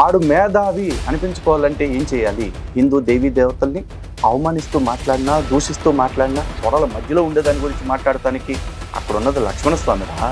ఆడు మేధావి అనిపించుకోవాలంటే ఏం చేయాలి? హిందూ దేవీ దేవతల్ని అవమానిస్తూ మాట్లాడినా దూషిస్తూ మాట్లాడినా త్వరల మధ్యలో ఉండేదాని గురించి మాట్లాడటానికి అక్కడ ఉన్నది లక్ష్మణస్వామిరా.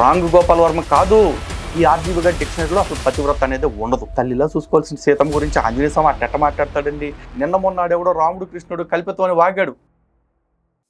రాంగ్ గోపాల్ వర్మ కాదు. ఈ ఆర్జీవి గారి డిక్షనరీలో అసలు పతివ్రత అనేది ఉండదు. తల్లిలా చూసుకోవాల్సిన సీతమ్మ గురించి ఆంజనేయ స్వామి అట్ట మాట్లాడతాడండి? నిన్న మొన్నాడెవడో రాముడు కృష్ణుడు కల్పితం అని వాగాడు.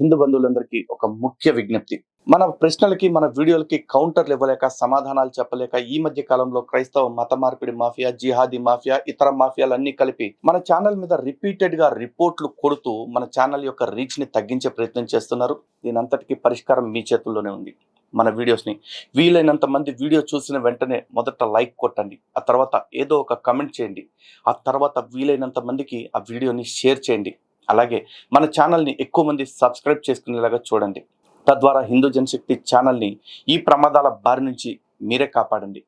హిందూ బంధువులందరికీ ఒక ముఖ్య విజ్ఞప్తి. మన ప్రశ్నలకి మన వీడియోలకి కౌంటర్లు ఇవ్వలేక సమాధానాలు చెప్పలేక ఈ మధ్య కాలంలో క్రైస్తవ మత మార్పిడి మాఫియా జిహాదీ మాఫియా ఇతర మాఫియాలన్నీ కలిపి మన ఛానల్ మీద రిపీటెడ్గా రిపోర్ట్లు కొడుతూ మన ఛానల్ యొక్క రీచ్ని తగ్గించే ప్రయత్నం చేస్తున్నారు. దీని అంతటికి పరిష్కారం మీ చేతుల్లోనే ఉంది. మన వీడియోస్ని వీలైనంత మంది వీడియో చూసిన వెంటనే మొదట లైక్ కొట్టండి. ఆ తర్వాత ఏదో ఒక కమెంట్ చేయండి. ఆ తర్వాత వీలైనంత మందికి ఆ వీడియోని షేర్ చేయండి. అలాగే మన ఛానల్ని ఎక్కువ మంది సబ్స్క్రైబ్ చేసుకునేలాగా చూడండి. తద్వారా హిందూ జనశక్తి ఛానల్ని ఈ ప్రమాదాల బారి నుంచి మీరే కాపాడండి.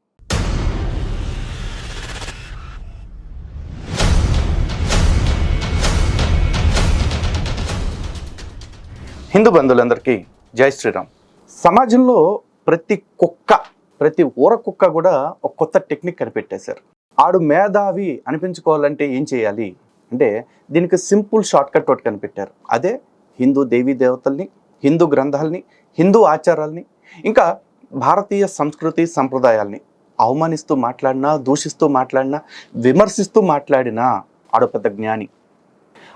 హిందూ బంధువులందరికీ జై శ్రీరామ్. సమాజంలో ప్రతి కుక్క ప్రతి ఊర కుక్క కూడా ఒక కొత్త టెక్నిక్ కనిపెట్టేశారు. ఆడు మేధావి అనిపించుకోవాలంటే ఏం చేయాలి? అంటే దీనికి సింపుల్ షార్ట్ కట్ ఒకటి కనిపెట్టారు. అదే హిందూ దేవీ దేవతల్ని హిందూ గ్రంథాలని హిందూ ఆచారాలని ఇంకా భారతీయ సంస్కృతి సంప్రదాయాల్ని అవమానిస్తూ మాట్లాడినా దూషిస్తూ మాట్లాడినా విమర్శిస్తూ మాట్లాడినా ఆడు పెద్ద జ్ఞాని.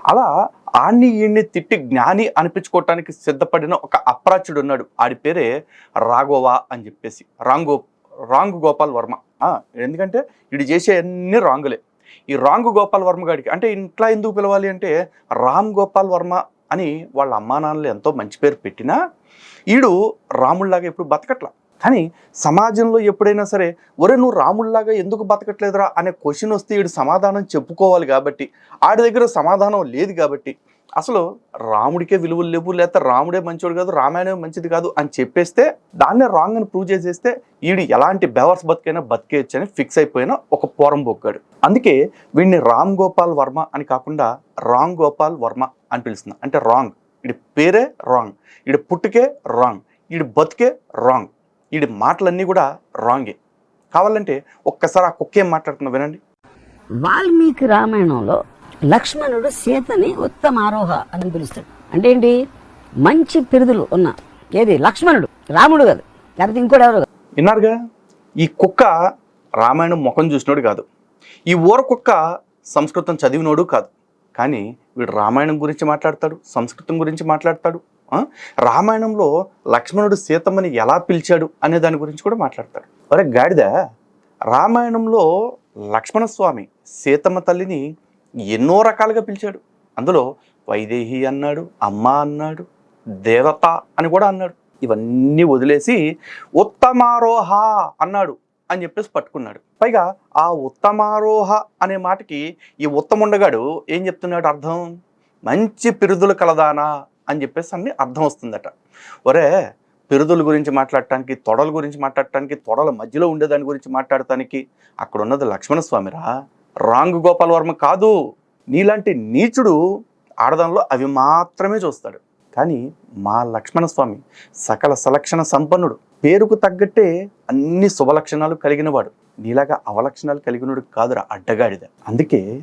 అలా ఆణ్ణి ఈణ్ణి తిట్టి జ్ఞాని అనిపించుకోవటానికి సిద్ధపడిన ఒక అప్రాచుడు ఉన్నాడు. ఆడి పేరే రాఘోవా అని చెప్పేసి. రాంగో రాంగ్ గోపాల్ వర్మ. ఎందుకంటే వీడు చేసే అన్ని రాంగులే. ఈ రాంగ్ గోపాల్ వర్మ గారికి అంటే ఇంట్లో ఎందుకు పిలవాలి అంటే రామ్ గోపాల్ వర్మ అని వాళ్ళ అమ్మా నాన్నలు ఎంతో మంచి పేరు పెట్టినా ఈడు రాముళ్ళాగా ఎప్పుడు బతకట్లా? కానీ సమాజంలో ఎప్పుడైనా సరే ఒరే నువ్వు రాముళ్ళాగా ఎందుకు బతకట్లేదురా అనే క్వశ్చన్ వస్తే ఈడు సమాధానం చెప్పుకోవాలి కాబట్టి ఆడి దగ్గర సమాధానం లేదు కాబట్టి అసలు రాముడికే విలువలు లేవు లేకపోతే రాముడే మంచివాడు కాదు రామాయణం మంచిది కాదు అని చెప్పేస్తే దాన్నే రాంగ్ అని ప్రూవ్ చేసేస్తే ఈడు ఎలాంటి బెవర్స్ బతికైనా బతికేయచ్చు అని ఫిక్స్ అయిపోయిన ఒక పోరం బొక్కాడు అందుకే వీడిని రామ్ గోపాల్ వర్మ అని కాకుండా రాంగ్ గోపాల్ వర్మ అని పిలుస్తుంది అంటే రాంగ్ ఇడి పేరే రాంగ్ ఇడి పుట్టుకే రాంగ్ ఇడి బతికే రాంగ్ ఈడి మాటలన్నీ కూడా రాంగే కావాలంటే ఒక్కసారి ఆ కుక్క ఏం మాట్లాడుతున్నా వినండి. వాల్మీకి రామాయణంలో లక్ష్మణుడు సీతని ఉత్తమారోహ అని పిలుస్తాడు. అంటే ఏంటి? మంచి పిరుదులు ఉన్న ఏది? లక్ష్మణుడు. రాముడు కాదు. లేకపోతే ఇంకోటి ఎవరు కాదు? విన్నారుగా? ఈ కుక్క రామాయణం ముఖం చూసినోడు కాదు. ఈ ఊర కుక్క సంస్కృతం చదివినోడు కాదు. కానీ వీడు రామాయణం గురించి మాట్లాడతాడు సంస్కృతం గురించి మాట్లాడతాడు రామాయణంలో లక్ష్మణుడు సీతమ్మని ఎలా పిలిచాడు అనే దాని గురించి కూడా మాట్లాడతాడు. అరే గాడిద రామాయణంలో లక్ష్మణస్వామి సీతమ్మ తల్లిని ఎన్నో రకాలుగా పిలిచాడు. అందులో వైదేహి అన్నాడు అమ్మ అన్నాడు దేవత అని కూడా అన్నాడు. ఇవన్నీ వదిలేసి ఉత్తమారోహ అన్నాడు అని చెప్పేసి పట్టుకున్నాడు. పైగా ఆ ఉత్తమారోహ అనే మాటకి ఈ ఉత్తముండగాడు ఏం చెప్తున్నాడు అర్థం? మంచి పిరుదులు కలదానా అని చెప్పేసి అన్ని అర్థం వస్తుందట. ఒరే పిరుదుల గురించి మాట్లాడటానికి తొడల గురించి మాట్లాడటానికి తొడల మధ్యలో ఉండేదాని గురించి మాట్లాడటానికి అక్కడ ఉన్నది లక్ష్మణస్వామిరా. రాంగ్ గోపాల్ వర్మ కాదు. నీలాంటి నీచుడు ఆడదంలో అవి మాత్రమే చూస్తాడు. కానీ మా లక్ష్మణస్వామి సకల సలక్షణ సంపన్నుడు. పేరుకు తగ్గట్టే అన్ని శుభలక్షణాలు కలిగినవాడు. నీలాగా అవలక్షణాలు కలిగినడు కాదురా అడ్డగాడిద. అందుకే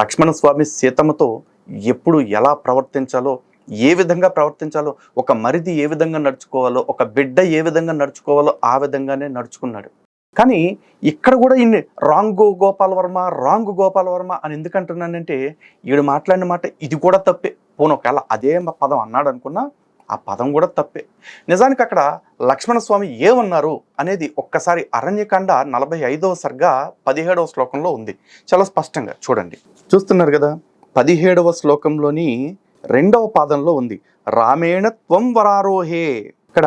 లక్ష్మణస్వామి సీతమ్మతో ఎప్పుడు ఎలా ప్రవర్తించాలో ఏ విధంగా ప్రవర్తించాలో ఒక మరిది ఏ విధంగా నడుచుకోవాలో ఒక బిడ్డ ఏ విధంగా నడుచుకోవాలో ఆ విధంగానే నడుచుకున్నాడు. కానీ ఇక్కడ కూడా ఇన్ని రాంగ్ గోపాల్ వర్మ రాంగ్ గోపాల్ వర్మ అని ఎందుకు అంటున్నానంటే ఈడు మాట్లాడిన మాట ఇది కూడా తప్పే. పోను ఒకవేళ అదే పదం అన్నాడు అనుకున్నా ఆ పదం కూడా తప్పే. నిజానికి అక్కడ లక్ష్మణస్వామి ఏమన్నారు అనేది ఒక్కసారి అరణ్యకాండ నలభై ఐదవ సర్గ పదిహేడవ శ్లోకంలో ఉంది. చాలా స్పష్టంగా చూడండి. చూస్తున్నారు కదా పదిహేడవ శ్లోకంలోని రెండవ పాదంలో ఉంది. రామేణ త్వం వరారోహే. ఇక్కడ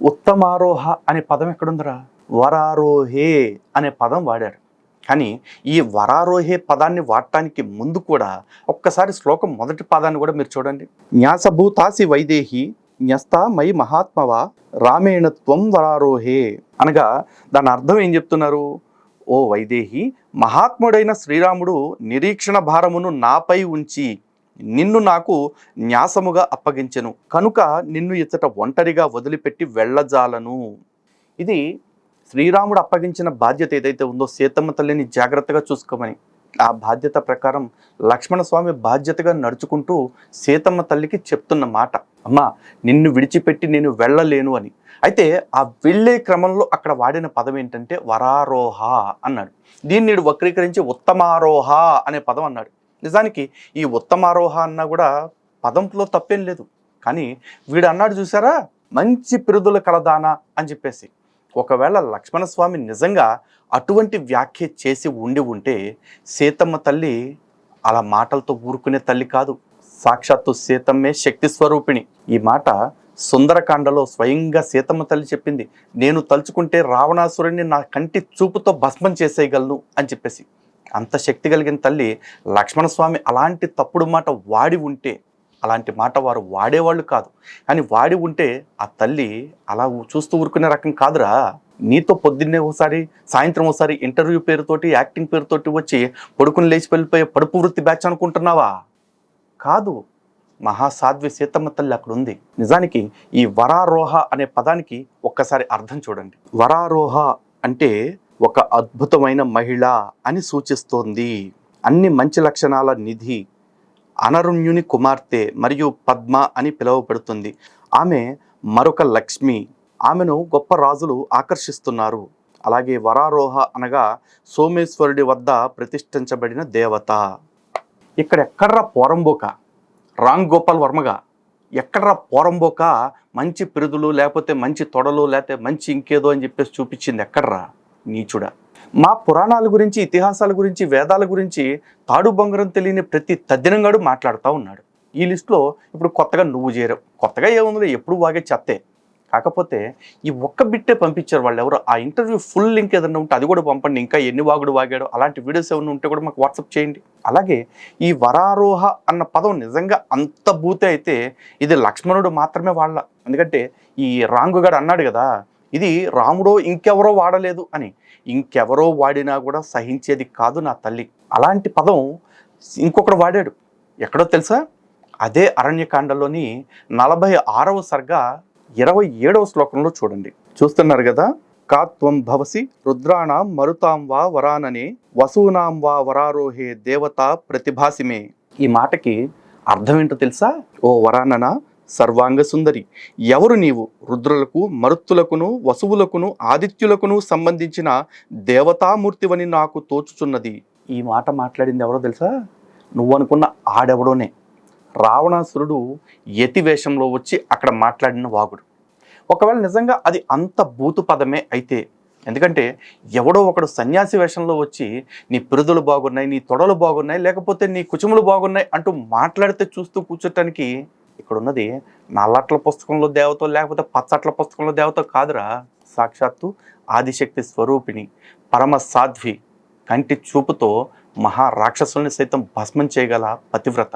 ఉత్తమారోహ అనే పదం ఎక్కడుందిరా? వరారోహే అనే పదం వాడారు. కానీ ఈ వరారోహే పదాన్ని వాడటానికి ముందు కూడా ఒక్కసారి శ్లోకం మొదటి పదాన్ని కూడా మీరు చూడండి. న్యాసభూతాసి వైదేహి న్యస్తా మై మహాత్మవ రామేణ త్వం వరారోహే. అనగా దాని అర్థం ఏం చెప్తున్నారు? ఓ వైదేహి మహాత్ముడైన శ్రీరాముడు నిరీక్షణ భారమును నాపై ఉంచి నిన్ను నాకు న్యాసముగా అప్పగించెను. కనుక నిన్ను ఇచ్చట ఒంటరిగా వదిలిపెట్టి వెళ్ళజాలను. ఇది శ్రీరాముడు అప్పగించిన బాధ్యత ఏదైతే ఉందో సీతమ్మ తల్లిని జాగ్రత్తగా చూసుకోమని ఆ బాధ్యత ప్రకారం లక్ష్మణ స్వామి బాధ్యతగా నడుచుకుంటూ సీతమ్మ తల్లికి చెప్తున్న మాట అమ్మా నిన్ను విడిచిపెట్టి నేను వెళ్ళలేను అని. అయితే ఆ వెళ్ళే క్రమంలో అక్కడ వాడిన పదం ఏంటంటే వరారోహ అన్నాడు. దీన్ని నేడు వక్రీకరించి ఉత్తమారోహ అనే పదం అన్నాడు. నిజానికి ఈ ఉత్తమారోహ అన్నా కూడా పదంలో తప్పేం లేదు. కానీ వీడు అన్నాడు చూసారా మంచి పిరుదుల కలదానా అని చెప్పేసి. ఒకవేళ లక్ష్మణస్వామి నిజంగా అటువంటి వ్యాఖ్య చేసి ఉండి ఉంటే సీతమ్మ తల్లి అలా మాటలతో ఊరుకునే తల్లి కాదు. సాక్షాత్తు సీతమ్మే శక్తి స్వరూపిణి. ఈ మాట సుందరకాండలో స్వయంగా సీతమ్మ తల్లి చెప్పింది. నేను తలుచుకుంటే రావణాసురుడిని నా కంటి చూపుతో భస్మం చేసేయగలను అని చెప్పేసి. అంత శక్తి కలిగిన తల్లి లక్ష్మణస్వామి అలాంటి తప్పుడు మాట వాడి ఉంటే అలాంటి మాట వారు వాడేవాళ్ళు కాదు. కానీ వాడి ఉంటే ఆ తల్లి అలా చూస్తూ ఊరుకునే రకం కాదురా. నీతో పొద్దున్నే ఒకసారి సాయంత్రం ఒకసారి ఇంటర్వ్యూ పేరుతోటి యాక్టింగ్ పేరుతోటి వచ్చి పడుకుని లేచి వెళ్ళిపోయే పడుపు వృత్తి బ్యాచ్ అనుకుంటున్నావా? కాదు. మహాసాధ్వి సీతమ్మ తల్లి అక్కడ ఉంది నిజానికి ఈ వరారోహ అనే పదానికి ఒక్కసారి అర్థం చూడండి. వరారోహ అంటే ఒక అద్భుతమైన మహిళ అని సూచిస్తోంది. అన్ని మంచి లక్షణాల నిధి అనరుణ్యుని కుమార్తె మరియు పద్మ అని పిలువబడుతుంది. ఆమె మరొక లక్ష్మి. ఆమెను గొప్ప రాజులు ఆకర్షిస్తున్నారు. అలాగే వరారోహ అనగా సోమేశ్వరుడి వద్ద ప్రతిష్ఠించబడిన దేవత. ఇక్కడ ఎక్కడ్రా పోరంబోక? రామ్ గోపాల్ వర్మగా? ఎక్కడ్రా పోరంబోక? మంచి పిరుదులు లేకపోతే మంచి తొడలు లేకపోతే మంచి ఇంకేదో అని చెప్పేసి చూపించింది ఎక్కడ్రా? నీచుడా. మా పురాణాల గురించి ఇతిహాసాల గురించి వేదాల గురించి తాడు బొంగరం తెలియని ప్రతి తద్దినంగాడు మాట్లాడుతూ ఉన్నాడు. ఈ లిస్టులో ఇప్పుడు కొత్తగా నువ్వు చేరావు. కొత్తగా ఏముందో ఎప్పుడు వాగే చెత్తే. కాకపోతే ఈ ఒక్క బిట్టే పంపించారు వాళ్ళు ఎవరు ఆ ఇంటర్వ్యూ ఫుల్ లింక్ ఏదైనా ఉంటే అది కూడా పంపండి. ఇంకా ఎన్ని వాగుడు వాగాడో. అలాంటి వీడియోస్ ఏమైనా ఉంటే కూడా మాకు వాట్సాప్ చేయండి. అలాగే ఈ వరారోహ అన్న పదం నిజంగా అంత భూతే అయితే ఇది లక్ష్మణుడు మాత్రమే వాళ్ళ. ఎందుకంటే ఈ రాంగుగాడు అన్నాడు కదా ఇది రాముడో ఇంకెవరో వాడలేదు అని. ఇంకెవరో వాడినా కూడా సహించేది కాదు నా తల్లి. అలాంటి పదం ఇంకొకడు వాడాడు. ఎక్కడో తెలుసా? అదే అరణ్యకాండలోని నలభై ఆరవ సర్గ ఇరవై ఏడవ శ్లోకంలో చూడండి. చూస్తున్నారు కదా? కాత్వం భవసి రుద్రాణం మరుతాం వా వరాననే వసూనాం వా వరారోహే దేవత ప్రతిభాసిమే. ఈ మాటకి అర్థం ఏంటో తెలుసా? ఓ వరాననా? సర్వాంగ సుందరి ఎవరు నీవు? రుద్రులకు మరుత్తులకును వసువులకును ఆదిత్యులకును సంబంధించిన దేవతామూర్తివని నాకు తోచుచున్నది. ఈ మాట మాట్లాడింది ఎవరో తెలుసా? నువ్వు అనుకున్న ఆడెవడోనే. రావణాసురుడు యతివేషంలో వచ్చి అక్కడ మాట్లాడిన వాగుడు. ఒకవేళ నిజంగా అది అంత భూతు పదమే అయితే ఎందుకంటే ఎవడో ఒకడు సన్యాసి వేషంలో వచ్చి నీ పిరుదులు బాగున్నాయి నీ తొడలు బాగున్నాయి లేకపోతే నీ కుచుములు బాగున్నాయి అంటూ మాట్లాడితే చూస్తూ కూర్చోటానికి ఇక్కడ ఉన్నది నల్లట్ల పుస్తకంలో దేవతో లేకపోతే పచ్చట్ల పుస్తకంలో దేవతో కాదురా. సాక్షాత్తు ఆదిశక్తి స్వరూపిణి పరమ సాధ్వి కంటి చూపుతో మహా రాక్షసుల్ని సైతం భస్మం చేయగల పతివ్రత.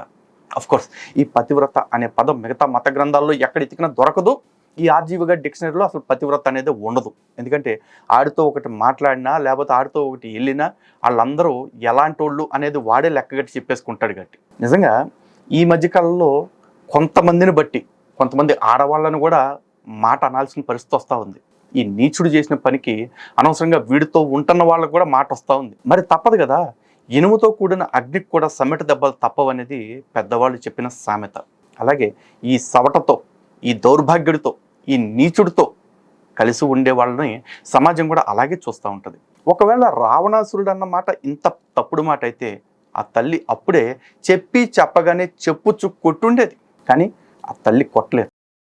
కోర్స్ ఈ పతివ్రత అనే పదం మిగతా మత గ్రంథాల్లో ఎక్కడ ఎతికినా దొరకదు. ఈ ఆర్జీవిగా డిక్షనరీలో అసలు పతివ్రత అనేది ఉండదు. ఎందుకంటే ఆడితో ఒకటి మాట్లాడినా లేకపోతే ఆడితో ఒకటి వెళ్ళినా వాళ్ళందరూ ఎలాంటి వాళ్ళు అనేది వాడే లెక్కగట్టి చెప్పేసుకుంటాడు గట్టి. నిజంగా ఈ మధ్యకాలంలో కొంతమందిని బట్టి కొంతమంది ఆడవాళ్ళను కూడా మాట అనాల్సిన పరిస్థితి వస్తూ ఉంది. ఈ నీచుడు చేసిన పనికి అనవసరంగా వీడితో ఉంటున్న వాళ్ళకు కూడా మాట వస్తూ ఉంది. మరి తప్పదు కదా. ఇనుముతో కూడిన అగ్నికి కూడా సమ్మెట దెబ్బలు తప్పవనేది పెద్దవాళ్ళు చెప్పిన సామెత. అలాగే ఈ సవటతో ఈ దౌర్భాగ్యుడితో ఈ నీచుడితో కలిసి ఉండే వాళ్ళని సమాజం కూడా అలాగే చూస్తూ ఉంటుంది. ఒకవేళ రావణాసురుడు అన్న మాట ఇంత తప్పుడు మాట అయితే ఆ తల్లి అప్పుడే చెప్పి చెప్పగానే చెప్పుచు కొట్టుండేది. కానీ ఆ తల్లి కొట్టలేదు.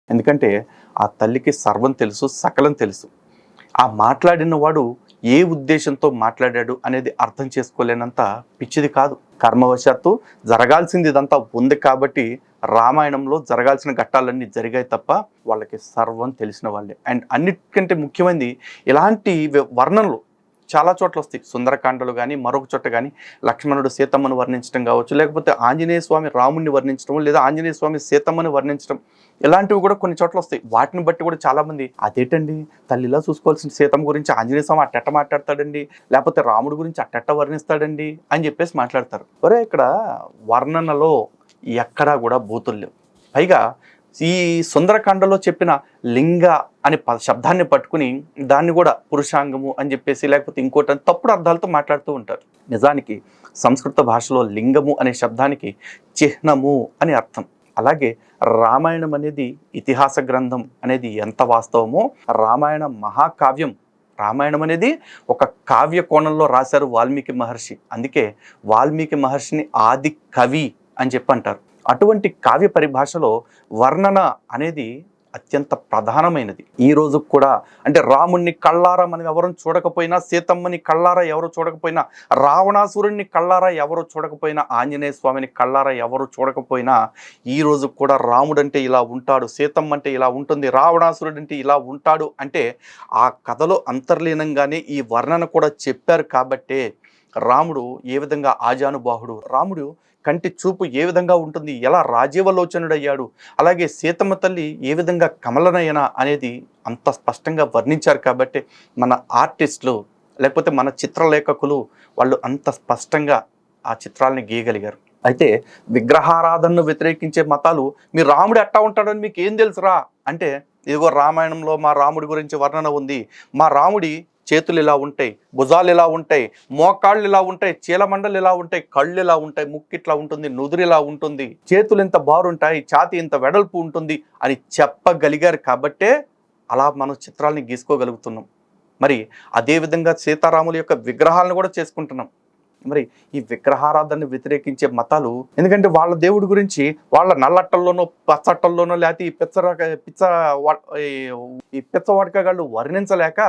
ఎందుకంటే ఆ తల్లికి సర్వం తెలుసు సకలం తెలుసు. ఆ మాట్లాడిన వాడు ఏ ఉద్దేశంతో మాట్లాడాడు అనేది అర్థం చేసుకోలేనంత పిచ్చిది కాదు. కర్మవశాత్తు జరగాల్సింది ఇదంతా ఉంది కాబట్టి రామాయణంలో జరగాల్సిన ఘట్టాలన్నీ జరిగాయి తప్ప వాళ్ళకి సర్వం తెలిసిన వాళ్ళే. అండ్ అన్నిటికంటే ముఖ్యమైనది ఇలాంటి వర్ణనలు చాలా చోట్ల వస్తాయి. సుందరకాండలు కానీ మరొక చోట కానీ లక్ష్మణుడు సీతమ్మను వర్ణించడం కావచ్చు లేకపోతే ఆంజనేయ స్వామి రాముడిని వర్ణించడం లేదా ఆంజనేయ స్వామి సీతమ్మని వర్ణించడం ఇలాంటివి కూడా కొన్ని చోట్ల వస్తాయి. వాటిని బట్టి కూడా చాలామంది అదేటండి? తల్లిలా చూసుకోవాల్సిన సీతమ్మ గురించి ఆంజనేయ స్వామి అట్టెట్ట మాట్లాడతాడండి లేకపోతే రాముడి గురించి అట్టెట్ట వర్ణిస్తాడండి అని చెప్పేసి మాట్లాడతారు. ఒరే ఇక్కడ వర్ణనలో ఎక్కడా కూడా బూతులు లేవు. పైగా ఈ సుందరకాండలో చెప్పిన లింగ అనే ప శబ్దాన్ని పట్టుకుని దాన్ని కూడా పురుషాంగము అని చెప్పేసి లేకపోతే ఇంకోటి అని తప్పుడు అర్థాలతో మాట్లాడుతూ ఉంటారు. నిజానికి సంస్కృత భాషలో లింగము అనే శబ్దానికి చిహ్నము అని అర్థం. అలాగే రామాయణం అనేది ఇతిహాస గ్రంథం అనేది ఎంత వాస్తవమో రామాయణ మహాకావ్యం రామాయణం అనేది ఒక కావ్య కోణంలో రాశారు వాల్మీకి మహర్షి. అందుకే వాల్మీకి మహర్షిని ఆది కవి అని చెప్పి అంటారు అటువంటి కావ్య పరిభాషలో వర్ణన అనేది అత్యంత ప్రధానమైనది. ఈ రోజు కూడా అంటే రాముణ్ణి కళ్ళారా మనం ఎవరు చూడకపోయినా సీతమ్మని కళ్ళారా ఎవరు చూడకపోయినా రావణాసురుణ్ణి కళ్ళారా ఎవరు చూడకపోయినా ఆంజనేయ స్వామిని కళ్ళారా ఎవరు చూడకపోయినా ఈ రోజు కూడా రాముడు అంటే ఇలా ఉంటాడు సీతమ్మ అంటే ఇలా ఉంటుంది రావణాసురుడు అంటే ఇలా ఉంటాడు అంటే ఆ కథలో అంతర్లీనంగానే ఈ వర్ణన కూడా చెప్పారు కాబట్టే రాముడు ఏ విధంగా ఆజానుబాహుడు రాముడు కంటి చూపు ఏ విధంగా ఉంటుంది? ఎలా రాజీవలోచనుడయ్యాడు అలాగే సీతమ్మ తల్లి ఏ విధంగా కమలనయన అనేది అంత స్పష్టంగా వర్ణించారు కాబట్టి మన ఆర్టిస్టులు లేకపోతే మన చిత్రలేఖకులు వాళ్ళు అంత స్పష్టంగా ఆ చిత్రాలని గీయగలిగారు. అయితే విగ్రహారాధనను వ్యతిరేకించే మతాలు మీ రాముడు ఎట్టా ఉంటాడని మీకు ఏం తెలుసురా? అంటే ఇదిగో రామాయణంలో మా రాముడి గురించి వర్ణన ఉంది. మా రాముడి చేతులు ఇలా ఉంటాయి భుజాలు ఇలా ఉంటాయి మోకాళ్ళు ఇలా ఉంటాయి చీలమండలు ఇలా ఉంటాయి కళ్ళు ఇలా ఉంటాయి ముక్కు ఇట్లా ఉంటుంది నుదురు ఇలా ఉంటుంది చేతులు ఇంత బారుంటాయి ఛాతి ఇంత వెడల్పు ఉంటుంది అని చెప్పగలిగారు కాబట్టే అలా మనం చిత్రాల్ని గీసుకోగలుగుతున్నాం. మరి అదేవిధంగా సీతారాముల యొక్క విగ్రహాలను కూడా చేసుకుంటున్నాం. మరి ఈ విగ్రహారాధనని వ్యతిరేకించే మతాలు. ఎందుకంటే వాళ్ళ దేవుడి గురించి వాళ్ళ నల్లట్టల్లోనో పచ్చట్టల్లోనో లేకపోతే ఈ పిచ్చ పిచ్చ వా- ఈ- ఈ పిచ్చ వాడకగాళ్ళు వర్ణించలేక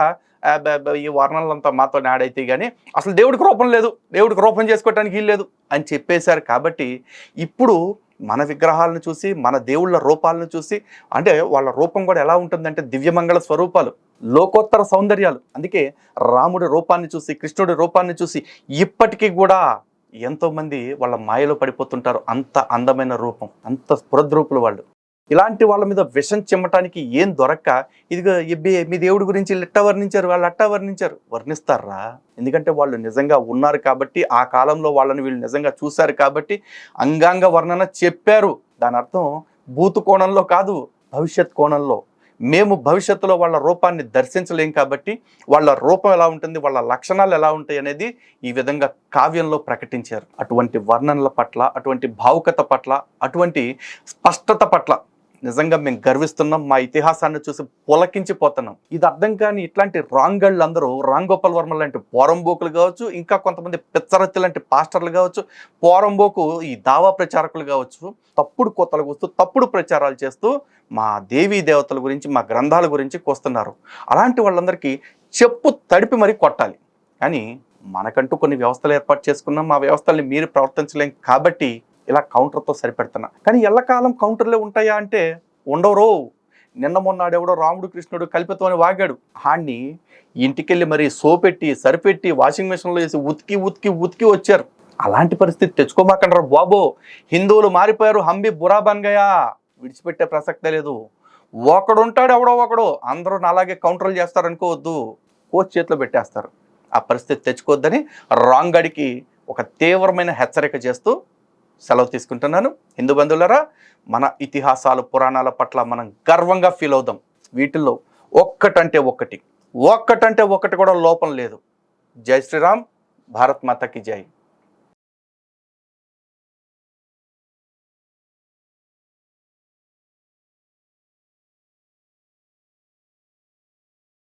ఈ వర్ణాలంతా మాతో నాడైతే కానీ అసలు దేవుడికి రూపం లేదు. దేవుడికి రూపం చేసుకోవటానికి వీల్లేదు అని చెప్పేశారు కాబట్టి ఇప్పుడు మన విగ్రహాలను చూసి మన దేవుళ్ళ రూపాలను చూసి అంటే వాళ్ళ రూపం కూడా ఎలా ఉంటుందంటే దివ్యమంగళ స్వరూపాలు లోకోత్తర సౌందర్యాలు. అందుకే రాముడి రూపాన్ని చూసి కృష్ణుడి రూపాన్ని చూసి ఇప్పటికీ కూడా ఎంతోమంది వాళ్ళ మాయలో పడిపోతుంటారు. అంత అందమైన రూపం అంత స్ఫురద్రూపులు వాళ్ళు. ఇలాంటి వాళ్ళ మీద విషం చిమ్మటానికి ఏం దొరక్క? ఇదిగో ఇబ్బి మీ దేవుడి గురించి ఇట్టా వర్ణించారు వాళ్ళు అట్టా వర్ణించారు. వర్ణిస్తారా? ఎందుకంటే వాళ్ళు నిజంగా ఉన్నారు కాబట్టి ఆ కాలంలో వాళ్ళని వీళ్ళు నిజంగా చూశారు కాబట్టి అంగాంగ వర్ణన చెప్పారు. దాని అర్థం భూతు కోణంలో కాదు భవిష్యత్ కోణంలో. మేము భవిష్యత్తులో వాళ్ళ రూపాన్ని దర్శించలేం కాబట్టి వాళ్ళ రూపం ఎలా ఉంటుంది వాళ్ళ లక్షణాలు ఎలా ఉంటాయి అనేది ఈ విధంగా కావ్యంలో ప్రకటించారు. అటువంటి వర్ణనల పట్ల అటువంటి భావుకత పట్ల అటువంటి స్పష్టత పట్ల నిజంగా మేము గర్విస్తున్నాం మా ఇతిహాసాన్ని చూసి పులకించిపోతున్నాం. ఇది అర్థం కాని ఇట్లాంటి రాంగళ్ళు అందరూ రామ్ గోపాల్ వర్మ లాంటి పోరంబోకులు కావచ్చు ఇంకా కొంతమంది పిచ్చరత్తి లాంటి పాస్టర్లు కావచ్చు పోరంబోకు ఈ దావా ప్రచారకులు కావచ్చు తప్పుడు కొత్తలు వస్తూ తప్పుడు ప్రచారాలు చేస్తూ మా దేవీ దేవతల గురించి మా గ్రంథాల గురించి కోస్తున్నారు. అలాంటి వాళ్ళందరికీ చెప్పు తడిపి మరీ కొట్టాలి. కానీ మనకంటూ కొన్ని వ్యవస్థలు ఏర్పాటు చేసుకున్నాం మా వ్యవస్థల్ని మీరు ప్రవర్తించలేం కాబట్టి ఇలా కౌంటర్తో సరిపెడుతున్నా. కానీ ఎల్లకాలం కౌంటర్లే ఉంటాయా అంటే ఉండవరో. నిన్న మొన్నాడెవడో రాముడు కృష్ణుడు కల్పితమని వాగాడు. హాన్ని ఇంటికెళ్ళి మరి సోపెట్టి సరిపెట్టి వాషింగ్ మిషన్లో వేసి ఉతికి ఉతికి ఉతికి వచ్చారు. అలాంటి పరిస్థితి తెచ్చుకోమాకండ్రా బాబో. హిందువులు మారిపోయారు హంబి బురాబన్ గయా విడిచిపెట్టే ప్రసక్తే లేదు. ఒకడుంటాడు ఎవడో ఒకడు. అందరూ అలాగే కౌంటర్లు చేస్తారు అనుకోవద్దు కోచ్ చేతిలో పెట్టేస్తారు. ఆ పరిస్థితి తెచ్చుకోవద్దని రాంగ్ గడికి ఒక తీవ్రమైన హెచ్చరిక చేస్తూ సెలవు తీసుకుంటున్నాను. హిందూ బంధువులరా మన ఇతిహాసాలు పురాణాల పట్ల మనం గర్వంగా ఫీల్ అవుదాం. వీటిల్లో ఒక్కటంటే ఒక్కటి. ఒక్కటంటే ఒక్కటి కూడా లోపం లేదు. జై శ్రీరామ్ భారత్ మాతకి జై.